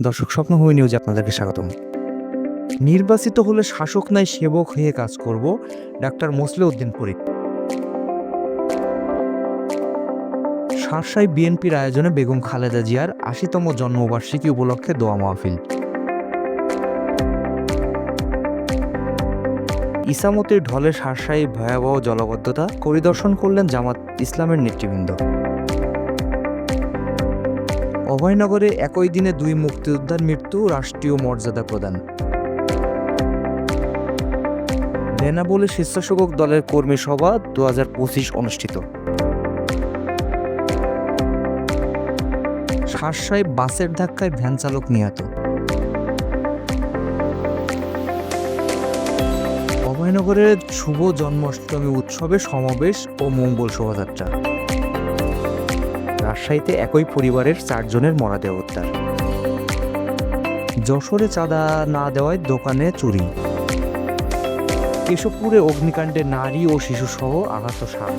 দর্শক স্বপ্ন স্বপ্নভূমি নিউজে আপনাদেরকে স্বাগতম। নির্বাচিত হলে শাসক নাই, সেবক হয়ে কাজ করব ডাক্তার মোসলে উদ্দিন পুরী শার্শাই বিএনপির আয়োজনে বেগম খালেদা জিয়ার আশিতম জন্মবার্ষিকী উপলক্ষে দোয়া মাহফিল। ইসামতির ঢলে শার্শাই ভয়াবহ জলবদ্ধতা পরিদর্শন করলেন জামাত ইসলামের নেতৃবৃন্দ। অভয়নগরে একই দিনে দুই মুক্তিযোদ্ধার মৃত্যু রাষ্ট্রীয় মর্যাদা প্রদান। বেনাবলে স্বেচ্ছাসেবক দলের কর্মী সভা দু অনুষ্ঠিত। শার্শায় বাসের ধাক্কায় ভ্যান চালক নিহত। অভয়নগরের শুভ জন্মাষ্টমী উৎসবে সমাবেশ ও মঙ্গল শোভাযাত্রা। রাজশাহীতে একই পরিবারের চারজনের মরাদেহ উদ্ধার। যশোরে চাঁদা না দেওয়ায় দোকানে চুরি। কেশবপুরে অগ্নিকাণ্ডে নারী ও শিশুসহ আহত সাত।